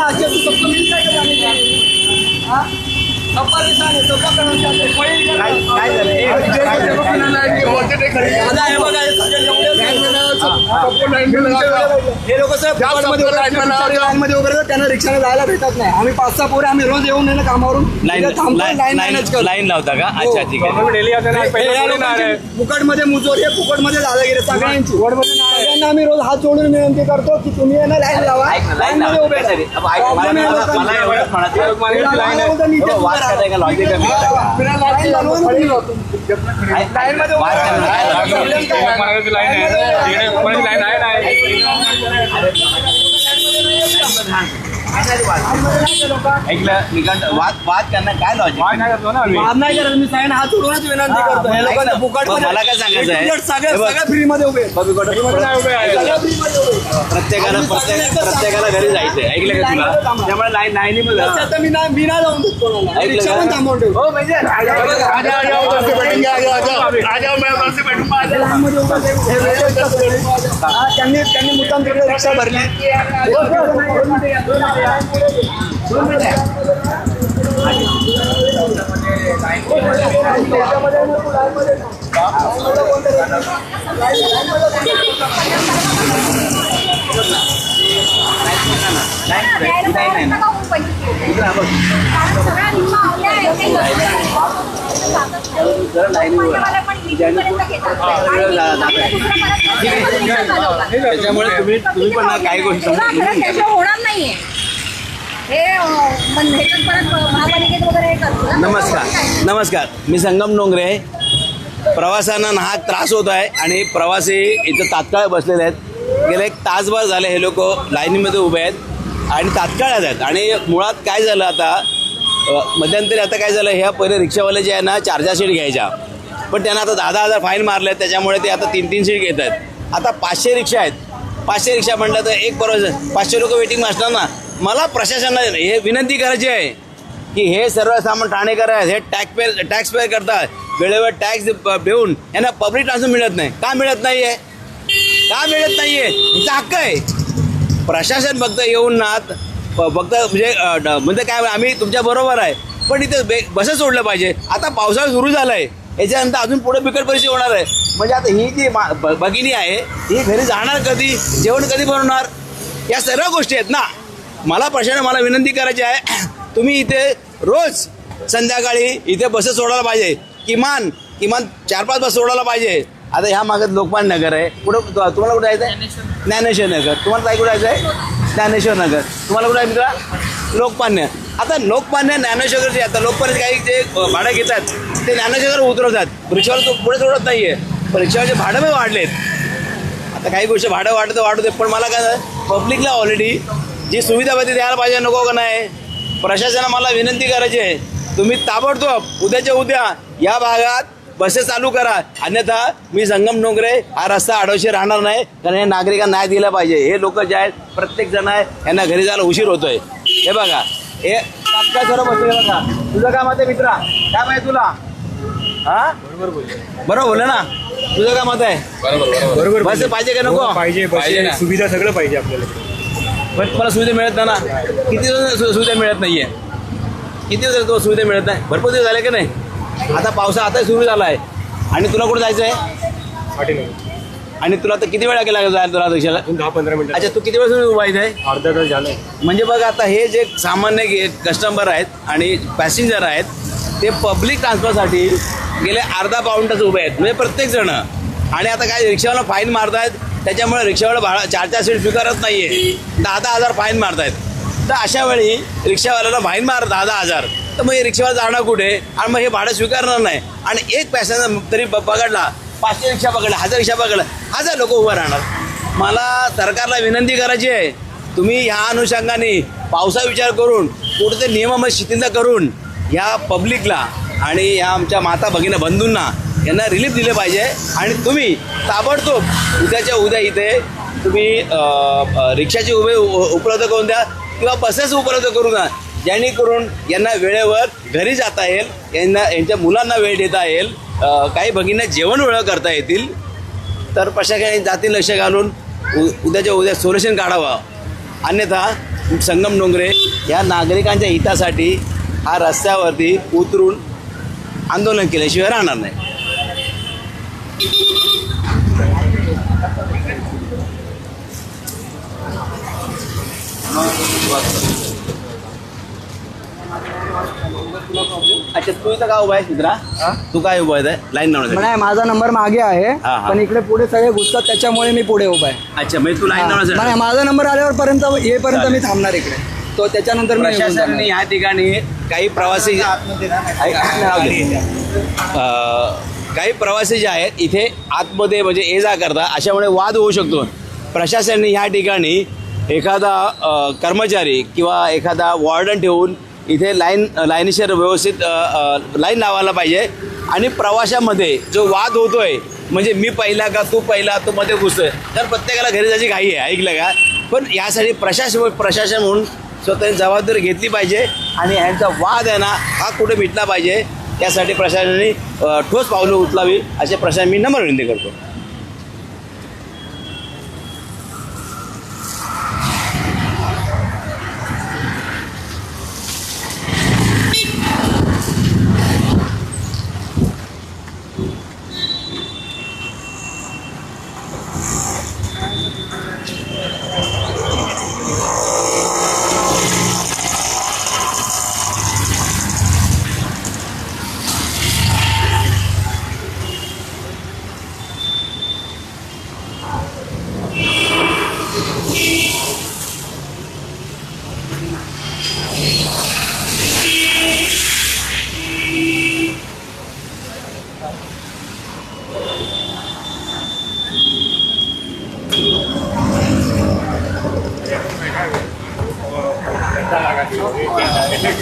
ना आज तू सबको मिलता है क्या जाने का? हाँ? है हैं हे हे हे हे. लोक वगैरे लाईनमध्ये त्यांना रिक्षाने जायला भेटत नाही आम्ही पाच सहा पोरे आम्ही रोज येऊन कामावरून लाईन लावता का हो. अच्छा ठीक आहे हे फुकटमध्ये मुजोरी आहे फुकटमध्ये दादागिरी सगळ्यांची सगळ्यांना आम्ही रोज हात जोडून विनंती करतो की तुम्ही लाईन लावा. लाईनमध्ये. उभे राहा. आहे आहे. करायला लॉजिक आहे. लाईन लावून तुम्ही ऐक- लाईनमध्ये उभे वाद राहा. करणार काय लॉजिक आहे? ऐकलं वाद वाद करणार काय लॉजिक वाद नाही करत मी सगळ्यांना हात जोडूनच विनंती करतो हे लोकांना फुकट मग मला काय सांगायचं आहे? सगळे हे बघ. सगळे फ्री मध्ये उभे आहेत. बघू इकडं. सगळे फ्री मध्ये उभे आहेत. प्रत्येकाला प्रत्येक प्रत्येकाला घरी जायचंय ऐकलं का तुला त्यामुळे लाईन. आता मी नाही मी नाही जाऊन देत कोणाला ऐकलं रिक्षा का? पण थांबवून ठेवतो हो म्हणजे लाईनमध्ये उभं आहे. हे. हा, त्यांनी त्यांनी मुद्दाम तिकडे रिक्षा भरली त्याच्यामुळे तुम्ही तुम्ही पण काही गोष्टी होणार नाहीये हे ह्याच्यात परत महापालिकेत वगैरे करतो नमस्कार. नमस्कार. मी संगम डोंगरे. प्रवाशांना ना हा त्रास होत आहे आणि प्रवासी इथं तात्काळ बसलेले आहेत. गेले एक तासभर झाले हे लोक लाईनीमध्ये उभे आहेत आणि तात्काळ आहेत. आणि मुळात काय झालं आता मध्यंतरी आता काय झालं ह्या पहिले रिक्षावाले जे आहे ना चार चार सीट घ्यायच्या. पण त्यांना आता दहा दहा हजार फाईन मारले त्याच्यामुळे ते आता तीन तीन सीट घेत आहेत. आता पाचशे रिक्षा आहेत. पाचशे रिक्षा म्हटलं तर एक परवा पाचशे लोक वेटिंग असणार ना? मला प्रशासनाला हे विनंती करायची आहे की हे सर्वसामान्य ठाणेकर आहेत हे टॅक्स पे टॅक्स पे करतात. वेळेवर टॅक्स देऊन यांना पब्लिक ट्रान्सफर मिळत नाही. का मिळत नाही आहे का मिळत नाही आहे यांचा हक्क आहे. प्रशासन फक्त येऊन ना फक्त म्हणजे म्हणजे काय आम्ही तुमच्या बरोबर आहे. पण इथे बे बसं सोडलं पाहिजे. आता पावसाळा सुरू झाला आहे याच्यानंतर अजून पुढे बिकट परिस्थिती होणार आहे. म्हणजे आता ही जी मा- ब- भगिनी आहे ही घरी जाणार कधी? जेवण कधी बनवणार? या सर्व गोष्टी आहेत ना. मला प्रशासन मला विनंती करायची आहे तुम्ही इथे रोज संध्याकाळी इथे बसेस सोडायला पाहिजे. किमान किमान चार पाच बस सोडायला पाहिजे. आता ह्या मागत लोकमान्य नगर आहे. कुठं तुम्हाला कुठं जायचं आहे ज्ञानेश्वर नगर. तुम्हाला काय कुठं जायचं आहे ज्ञानेश्वर नगर. तुम्हाला कुठं आहे मित्रा? लोकमान्य. आता लोकमान्य ज्ञानेश्वर जे आता लोकमान्य काही जे भाडं घेतात ते ज्ञानेश्वर उतरवतात. रिक्षावर तो पुढे सोडत नाही आहे पण रिक्षावरचे भाडं पण वाढलेत. आता काही गोष्टी भाडं वाढतं तर वाढू दे पण मला काय पब्लिकला ऑलरेडी जी सुविधा पाहिजे द्यायला पाहिजे नको का नाही? प्रशासनाला मला विनंती करायची आहे. तुम्ही ताबडतोब उद्याच्या उद्या या भागात बसेस चालू करा. अन्यथा मी संगम डोंगरे हा रस्ता आडोशी राहणार नाही कारण हे नागरिकांना न्याय दिला पाहिजे. हे लोक जे आहेत प्रत्येक जण आहे यांना घरी जायला उशीर होतोय. हे बघा हे तात्काळ सर्व बसले बघा. तुझं काय मत आहे मित्रा. काय माहिती तुला? हा? बरोबर बोल ना? तुझं काय मत आहे बरोबर बस पाहिजे का नको? पाहिजे पाहिजे सुविधा सगळं पाहिजे आपल्याला. पण तुम्हाला सुविधा मिळत नाही ना. किती दिवस सुविधा मिळत नाहीये. किती दिवस तुम्हाला सुविधा मिळत नाही. भरपूर दिवस झाले की नाही? आता पावसा आता सुरू झाला आहे. आणि तुला कुठं जायचं आहे? आणि तुला आता किती वेळा केला जायला तुला रिक्षाला? दहा पंधरा मिनिटं. अच्छा तू किती वेळ उभा इथे अर्धा तास झालं म्हणजे बघ आता हे जे सामान्य कस्टमर आहेत आणि पॅसेंजर आहेत ते पब्लिक ट्रान्सफरसाठी गेले अर्धा पाऊण तास उभे आहेत. म्हणजे प्रत्येक जण. आणि आता काय रिक्षावाला फाईन मारतायत त्याच्यामुळे रिक्षावाला भाडा चार चार सीट स्वीकारत नाही आहे दहा दहा हजार फाईन मारतायत. तर अशा वेळी रिक्षावाल्याला फाईन मार दहा दहा हजार. तर मग हे रिक्षावाला जाणार कुठे? आणि मग हे भाडं स्वीकारणार नाही. आणि एक पॅसेंजर तरी ब- पकडला. पाचशे रिक्षा पकडला हजार रिक्षा पकडला. हजार लोक उभं राहणार. मला सरकारला विनंती करायची आहे. तुम्ही ह्या अनुषंगाने पावसा विचार करून कुठे नियमामध्ये शिथिलता करून ह्या पब्लिकला आणि ह्या आमच्या माता भगिनी बंधूंना यांना रिलीफ दिले पाहिजे. आणि तुम्ही ताबडतोब उद्याच्या उद्या इथे तुम्ही रिक्षाची उभे उपलब्ध करून द्या किंवा बसेस उपलब्ध करून द्या. जेणेकरून यांना वेळेवर घरी जाता येईल यांना यांच्या मुलांना वेळ देता येईल काही भगिनींना जेवण वेळ करता येतील. तर प्रशासनाने जाती लक्ष घालून उ- उद्याच्या उद्या सोल्युशन काढावं. अन्यथा संगम डोंगरे या नागरिकांच्या हितासाठी हा रस्त्यावरती उतरून आंदोलन केल्याशिवाय राहणार नाही. अच्छा तू इथं का उभा आहे मित्रा तू काय उभा आहे लाईन लावण्यासाठी नाही माझा नंबर मागे आहे हा, हा. पण इकडे पुढे सगळे घुसतात त्याच्यामुळे मी पुढे उभा आहे अच्छा म्हणजे तू लाईन हा. नाही, लावण्यासाठी माझा नंबर आल्यावर पर्यंत येईपर्यंत. मी थांबणार इकडे तो त्याच्यानंतर मी निघून प्रशासनाने जाणार. या ठिकाणी काही प्रवासी ऐक, राहू दे. अं, काही प्रवासी जे आहेत इथे आतमध्ये म्हणजे ये जा करता अशामुळे वाद होऊ शकतो. प्रशासनाने ह्या ठिकाणी एखादा कर्मचारी किंवा एखादा वॉर्डन ठेवून इथे लाईन लाईनशेर व्यवस्थित लाईन लावायला पाहिजे. आणि प्रवाशामध्ये जो वाद होतोय म्हणजे मी पहिला का तू पहिला तू मध्ये घुसतोय. तर प्रत्येकाला घरी जायची घाई आहे ऐकलं का? पण यासाठी प्रशासन प्रशासन म्हणून स्वतःची जबाबदारी घेतली पाहिजे. आणि ह्यांचा वाद आहे ना हा कुठे मिटला पाहिजे. त्यासाठी प्रशासनाने ठोस पावलं उचलावी असे प्रशासन मी नम्र विनंती करतो. Gracias.